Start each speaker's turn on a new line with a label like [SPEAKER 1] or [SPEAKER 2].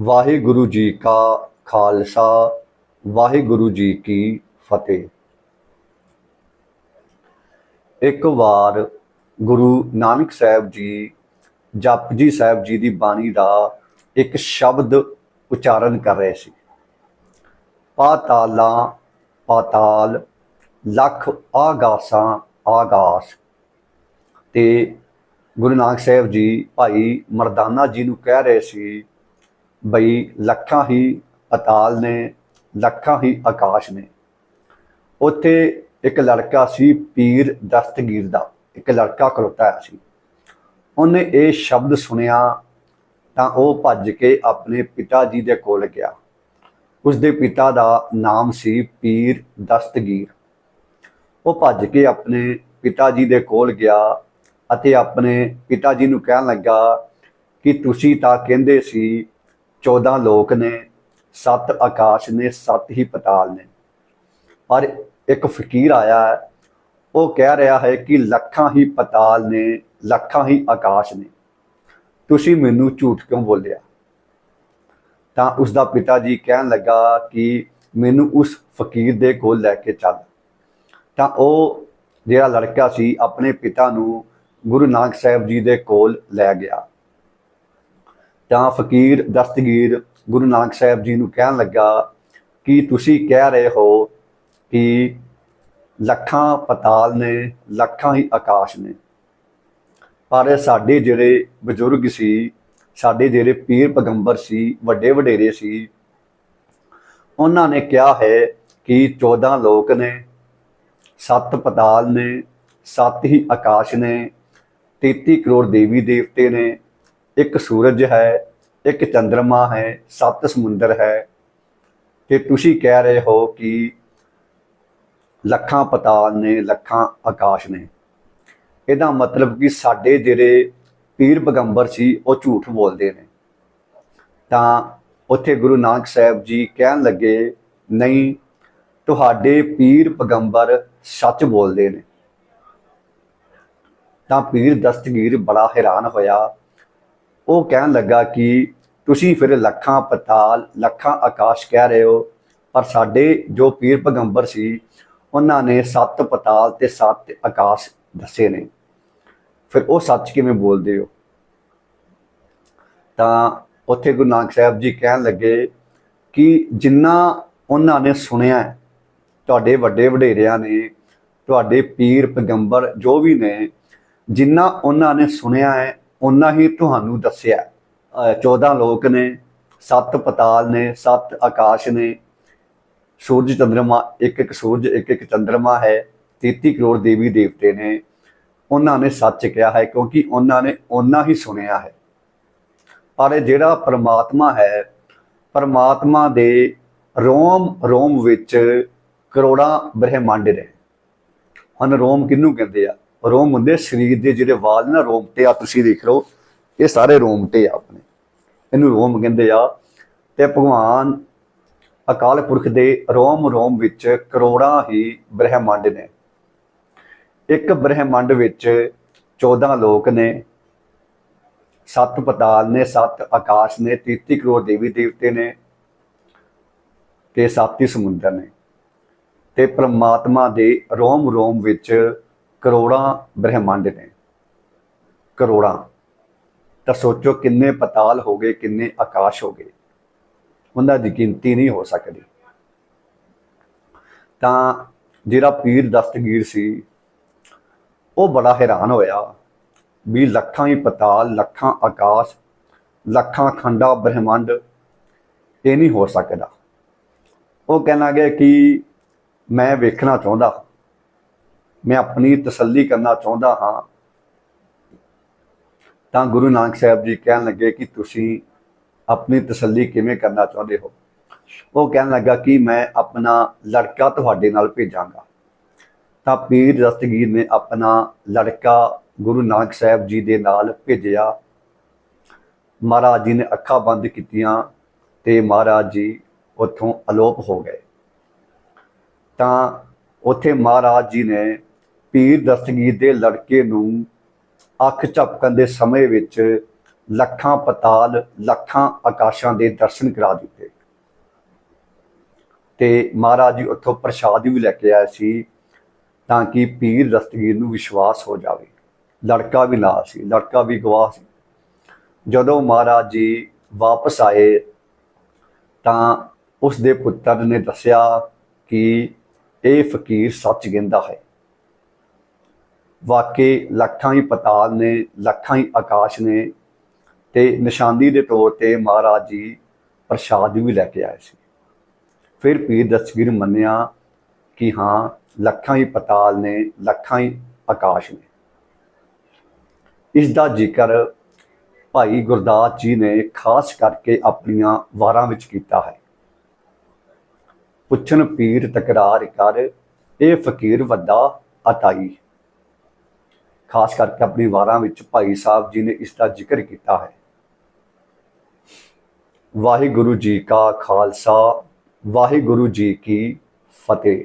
[SPEAKER 1] ਵਾਹਿਗੁਰੂ ਜੀ ਕਾ ਖਾਲਸਾ, ਵਾਹਿਗੁਰੂ ਜੀ ਕੀ ਫਤਿਹ। ਇੱਕ ਵਾਰ ਗੁਰੂ ਨਾਨਕ ਸਾਹਿਬ ਜੀ, ਜਪਜੀ ਸਾਹਿਬ ਜੀ ਦੀ ਬਾਣੀ ਦਾ ਇੱਕ ਸ਼ਬਦ ਉਚਾਰਨ ਕਰ ਰਹੇ ਸੀ। ਪਾਤਾਲਾਂ, ਪਾਤਾਲ, ਲੱਖ ਆਗਾਸਾਂ, ਆਗਾਸ। ਤੇ ਗੁਰੂ ਨਾਨਕ ਸਾਹਿਬ ਜੀ ਭਾਈ ਮਰਦਾਨਾ ਜੀ ਨੂੰ ਕਹਿ ਰਹੇ ਸੀ ਬਈ ਲੱਖਾਂ ਹੀ ਅਤਾਲ ਨੇ, ਲੱਖਾਂ ਹੀ ਆਕਾਸ਼ ਨੇ। ਉੱਥੇ ਇੱਕ ਲੜਕਾ ਸੀ ਪੀਰ ਦਸਤਗੀਰ ਦਾ, ਇੱਕ ਲੜਕਾ ਖਲੋਤਾ ਹੋਇਆ ਸੀ। ਉਹਨੇ ਇਹ ਸ਼ਬਦ ਸੁਣਿਆ ਤਾਂ ਉਹ ਭੱਜ ਕੇ ਆਪਣੇ ਪਿਤਾ ਜੀ ਦੇ ਕੋਲ ਗਿਆ। ਉਸਦੇ ਪਿਤਾ ਦਾ ਨਾਮ ਸੀ ਪੀਰ ਦਸਤਗੀਰ। ਉਹ ਭੱਜ ਕੇ ਆਪਣੇ ਪਿਤਾ ਜੀ ਦੇ ਕੋਲ ਗਿਆ ਅਤੇ ਆਪਣੇ ਪਿਤਾ ਜੀ ਨੂੰ ਕਹਿਣ ਲੱਗਾ ਕਿ ਤੁਸੀਂ ਤਾਂ ਕਹਿੰਦੇ ਸੀ 14 ਲੋਕ ਨੇ, ਸੱਤ ਆਕਾਸ਼ ਨੇ, ਸੱਤ ਹੀ ਪਤਾਲ ਨੇ। ਪਰ ਇੱਕ ਫਕੀਰ ਆਇਆ ਹੈ ਉਹ ਕਹਿ ਰਿਹਾ ਹੈ ਕਿ ਲੱਖਾਂ ਹੀ ਪਤਾਲ ਨੇ, ਲੱਖਾਂ ਹੀ ਆਕਾਸ਼ ਨੇ। ਤੁਸੀਂ ਮੈਨੂੰ ਝੂਠ ਕਿਉਂ ਬੋਲਿਆ? ਤਾਂ ਉਸ ਦਾ ਪਿਤਾ ਜੀ ਕਹਿਣ ਲੱਗਾ ਕਿ ਮੈਨੂੰ ਉਸ ਫਕੀਰ ਦੇ ਕੋਲ ਲੈ ਕੇ ਚੱਲ। ਤਾਂ ਉਹ ਜਿਹੜਾ ਲੜਕਾ ਸੀ, ਆਪਣੇ ਪਿਤਾ ਨੂੰ ਗੁਰੂ ਨਾਨਕ ਸਾਹਿਬ ਜੀ ਦੇ ਕੋਲ ਲੈ ਗਿਆ। ਤਾਂ ਫਕੀਰ, ਦਸਤਗੀਰ ਗੁਰੂ ਨਾਨਕ ਸਾਹਿਬ ਜੀ ਨੂੰ ਕਹਿਣ ਲੱਗਾ ਕਿ ਤੁਸੀਂ ਕਹਿ ਰਹੇ ਹੋ ਕਿ ਲੱਖਾਂ ਪਤਾਲ ਨੇ, ਲੱਖਾਂ ਹੀ ਆਕਾਸ਼ ਨੇ। ਪਰ ਸਾਡੇ ਜਿਹੜੇ ਬਜ਼ੁਰਗ ਸੀ, ਸਾਡੇ ਜਿਹੜੇ ਪੀਰ ਪੈਗੰਬਰ ਸੀ, ਵੱਡੇ ਵਡੇਰੇ ਸੀ, ਉਹਨਾਂ ਨੇ ਕਿਹਾ ਹੈ ਕਿ 14 ਲੋਕ ਨੇ, ਸੱਤ ਪਤਾਲ ਨੇ, ਸੱਤ ਹੀ ਆਕਾਸ਼ ਨੇ 33 ਕਰੋੜ ਦੇਵੀ ਦੇਵਤੇ ਨੇ ਇੱਕ ਸੂਰਜ ਹੈ, ਇੱਕ ਚੰ드ਰਮਾ ਹੈ, ਸੱਤ ਸਮੁੰਦਰ ਹੈ। ਤੇ ਤੁਸੀਂ ਕਹਿ ਰਹੇ ਹੋ ਕਿ ਲੱਖਾਂ ਪਤਾਲ ਨੇ, ਲੱਖਾਂ ਆਕਾਸ਼ ਨੇ। ਇਹਦਾ ਮਤਲਬ ਕਿ ਸਾਡੇ ਜਿਹੜੇ ਪੀਰ ਪੈਗੰਬਰ ਸੀ, ਉਹ ਝੂਠ ਬੋਲਦੇ ਨੇ। ਤਾਂ ਉੱਥੇ ਗੁਰੂ ਨਾਨਕ ਸਾਹਿਬ ਜੀ ਕਹਿਣ ਲੱਗੇ, ਨਹੀਂ, ਤੁਹਾਡੇ ਪੀਰ ਪੈਗੰਬਰ ਸੱਚ ਬੋਲਦੇ ਨੇ। ਤਾਂ ਪੀਰ ਦਸਤਗੀਰ ਬੜਾ ਹੈਰਾਨ ਹੋਇਆ। ਉਹ ਕਹਿਣ ਲੱਗਾ ਕਿ ਤੁਸੀਂ ਫਿਰ ਲੱਖਾਂ ਪਤਾਲ, ਲੱਖਾਂ ਆਕਾਸ਼ ਕਹਿ ਰਹੇ ਹੋ, ਪਰ ਸਾਡੇ ਜੋ ਪੀਰ ਪੈਗੰਬਰ ਸੀ, ਉਹਨਾਂ ਨੇ ਸੱਤ ਪਤਾਲ ਤੇ ਸੱਤ ਆਕਾਸ਼ ਦੱਸੇ ਨੇ। ਫਿਰ ਉਹ ਸੱਚ ਕਿਵੇਂ ਬੋਲਦੇ ਹੋ? ਤਾਂ ਉੱਥੇ ਗੁਰੂ ਨਾਨਕ ਸਾਹਿਬ ਜੀ ਕਹਿਣ ਲੱਗੇ ਕਿ ਜਿੰਨਾ ਉਹਨਾਂ ਨੇ ਸੁਣਿਆ ਤੁਹਾਡੇ ਵੱਡੇ ਵਡੇਰਿਆਂ ਨੇ, ਤੁਹਾਡੇ ਪੀਰ ਪੈਗੰਬਰ ਜੋ ਵੀ ਨੇ, ਜਿੰਨਾ ਉਹਨਾਂ ਨੇ ਸੁਣਿਆ ਹੈ ਉਹਨਾਂ ਹੀ ਤੁਹਾਨੂੰ ਦੱਸਿਆ। ਹੈ। 14 ਲੋਕ ਨੇ, ਸੱਤ ਪਤਾਲ ਨੇ, ਸੱਤ ਆਕਾਸ਼ ਨੇ। ਸੂਰਜ ਚੰ드ਰਮਾ ਇੱਕ ਇੱਕ ਸੂਰਜ, ਇੱਕ ਇੱਕ ਚੰ드ਰਮਾ ਹੈ। 33 ਕਰੋੜ ਦੇਵੀ ਦੇਵਤੇ ਨੇ। ਉਹਨਾਂ ਨੇ ਸੱਚ ਕਿਹਾ ਹੈ ਕਿਉਂਕਿ ਉਹਨਾਂ ਨੇ ਉਹਨਾਂ ਹੀ ਸੁਣਿਆ ਹੈ। ਪਰ ਇਹ ਜਿਹੜਾ ਪਰਮਾਤਮਾ ਹੈ, ਪਰਮਾਤਮਾ ਦੇ ਰੋਮ ਰੋਮ ਵਿੱਚ ਕਰੋੜਾਂ ਬ੍ਰਹਿਮੰਡ ਨੇ। ਹਨ ਰੋਮ ਕਿਹਨੂੰ ਕਹਿੰਦੇ ਆ? ਰੋਮ ਹੁੰਦੇ ਸਰੀਰ ਦੇ ਜਿਹੜੇ ਵਾਲ ਨੇ ਨਾ ਰੋਮਟੇ ਆ, ਤੁਸੀਂ ਦੇਖ ਲਓ, ਇਹ ਸਾਰੇ ਰੋਮਟੇ ਆ ਆਪਣੇ। ਇਹਨੂੰ ਰੋਮ ਕਹਿੰਦੇ ਆ ਤੇ ਭਗਵਾਨ ਅਕਾਲ ਪੁਰਖ ਦੇ ਰੋਮ ਰੋਮ ਵਿੱਚ ਕਰੋੜਾਂ ਹੀ ਬ੍ਰਹਿਮੰਡ ਨੇ। ਇੱਕ ਬ੍ਰਹਿਮੰਡ ਵਿੱਚ 14 ਲੋਕ ਨੇ, ਸੱਤ ਪਤਾਲ ਨੇ, ਸੱਤ ਆਕਾਸ਼ ਨੇ 33 ਕਰੋੜ ਦੇਵੀ ਦੇਵਤੇ ਨੇ ਤੇ ਸੱਤ ਹੀ ਸਮੁੰਦਰ ਨੇ। ਤੇ ਪ੍ਰਮਾਤਮਾ ਦੇ ਰੋਮ ਰੋਮ ਵਿੱਚ ਕਰੋੜਾਂ ਬ੍ਰਹਿਮੰਡ ਨੇ। ਕਰੋੜਾਂ। ਤਾਂ ਸੋਚੋ ਕਿੰਨੇ ਪਤਾਲ ਹੋ ਗਏ, ਕਿੰਨੇ ਆਕਾਸ਼ ਹੋ ਗਏ। ਉਹਨਾਂ ਦੀ ਗਿਣਤੀ ਨਹੀਂ ਹੋ ਸਕਦੀ। ਤਾਂ ਜਿਹੜਾ ਪੀਰ ਦਸਤਗੀਰ ਸੀ, ਉਹ ਬੜਾ ਹੈਰਾਨ ਹੋਇਆ ਵੀ ਲੱਖਾਂ ਹੀ ਪਤਾਲ, ਲੱਖਾਂ ਆਕਾਸ਼, ਲੱਖਾਂ ਖੰਡਾ ਬ੍ਰਹਿਮੰਡ, ਇਹ ਨਹੀਂ ਹੋ ਸਕਦਾ। ਉਹ ਕਹਿਣ ਲੱਗੇ ਕਿ ਮੈਂ ਵੇਖਣਾ ਚਾਹੁੰਦਾ। ਮੈਂ ਆਪਣੀ ਤਸੱਲੀ ਕਰਨਾ ਚਾਹੁੰਦਾ ਹਾਂ। ਤਾਂ ਗੁਰੂ ਨਾਨਕ ਸਾਹਿਬ ਜੀ ਕਹਿਣ ਲੱਗੇ ਕਿ ਤੁਸੀਂ ਆਪਣੀ ਤਸੱਲੀ ਕਿਵੇਂ ਕਰਨਾ ਚਾਹੁੰਦੇ ਹੋ? ਉਹ ਕਹਿਣ ਲੱਗਾ ਕਿ ਮੈਂ ਆਪਣਾ ਲੜਕਾ ਤੁਹਾਡੇ ਨਾਲ ਭੇਜਾਂਗਾ। ਤਾਂ ਪੀਰ ਦਸਤਗੀਰ ਨੇ ਆਪਣਾ ਲੜਕਾ ਗੁਰੂ ਨਾਨਕ ਸਾਹਿਬ ਜੀ ਦੇ ਨਾਲ ਭੇਜਿਆ। ਮਹਾਰਾਜ ਜੀ ਨੇ ਅੱਖਾਂ ਬੰਦ ਕੀਤੀਆਂ ਤੇ ਮਹਾਰਾਜ ਜੀ ਉੱਥੋਂ ਅਲੋਪ ਹੋ ਗਏ। ਤਾਂ ਉੱਥੇ ਮਹਾਰਾਜ ਜੀ ਨੇ ਪੀਰ ਦਸਤਗੀਰ ਦੇ ਲੜਕੇ ਨੂੰ ਅੱਖ ਝਪਕਣ ਦੇ ਸਮੇਂ ਵਿੱਚ ਲੱਖਾਂ ਪਤਾਲ, ਲੱਖਾਂ ਆਕਾਸ਼ਾਂ ਦੇ ਦਰਸ਼ਨ ਕਰਾ ਦਿੱਤੇ। ਤੇ ਮਹਾਰਾਜ ਜੀ ਉੱਥੋਂ ਪ੍ਰਸ਼ਾਦ ਵੀ ਲੈ ਕੇ ਆਏ ਸੀ ਤਾਂ ਕਿ ਪੀਰ ਦਸਤਗੀਰ ਨੂੰ ਵਿਸ਼ਵਾਸ ਹੋ ਜਾਵੇ। ਲੜਕਾ ਵੀ ਨਾਲ ਸੀ, ਲੜਕਾ ਵੀ ਗਵਾਹ ਸੀ। ਜਦੋਂ ਮਹਾਰਾਜ ਜੀ ਵਾਪਸ ਆਏ ਤਾਂ ਉਸ ਦੇ ਪੁੱਤਰ ਨੇ ਦੱਸਿਆ ਕਿ ਇਹ ਫਕੀਰ ਸੱਚ ਕਹਿੰਦਾ ਹੈ। ਵਾਕਈ ਲੱਖਾਂ ਹੀ ਪਤਾਲ ਨੇ, ਲੱਖਾਂ ਹੀ ਆਕਾਸ਼ ਨੇ ਤੇ ਨਿਸ਼ਾਨੀ ਦੇ ਤੌਰ ਤੇ ਮਹਾਰਾਜ ਜੀ ਪ੍ਰਸ਼ਾਦ ਵੀ ਲੈ ਕੇ ਆਏ ਸੀ। ਫਿਰ ਪੀਰ ਦਸਤਗੀਰ ਮੰਨਿਆ ਕਿ ਹਾਂ, ਲੱਖਾਂ ਹੀ ਪਤਾਲ ਨੇ, ਲੱਖਾਂ ਹੀ ਆਕਾਸ਼ ਨੇ। ਇਸ ਦਾ ਜ਼ਿਕਰ ਭਾਈ ਗੁਰਦਾਸ ਜੀ ਨੇ ਖਾਸ ਕਰਕੇ ਆਪਣੀਆਂ ਵਾਰਾਂ ਵਿੱਚ ਕੀਤਾ ਹੈ। ਪੁੱਛਣ ਪੀਰ ਤਕਰਾਰ ਕਰ, ਇਹ ਫਕੀਰ ਵੱਡਾ ਅਤਾਈ ਖਾਸ ਕਰਕੇ ਆਪਣੀ ਵਾਰਾਂ ਵਿੱਚ ਭਾਈ ਸਾਹਿਬ ਜੀ ਨੇ ਇਸ ਦਾ ਜ਼ਿਕਰ ਕੀਤਾ ਹੈ। ਵਾਹਿਗੁਰੂ ਜੀ ਕਾ ਖਾਲਸਾ, ਵਾਹਿਗੁਰੂ ਜੀ ਕੀ ਫਤਿਹ।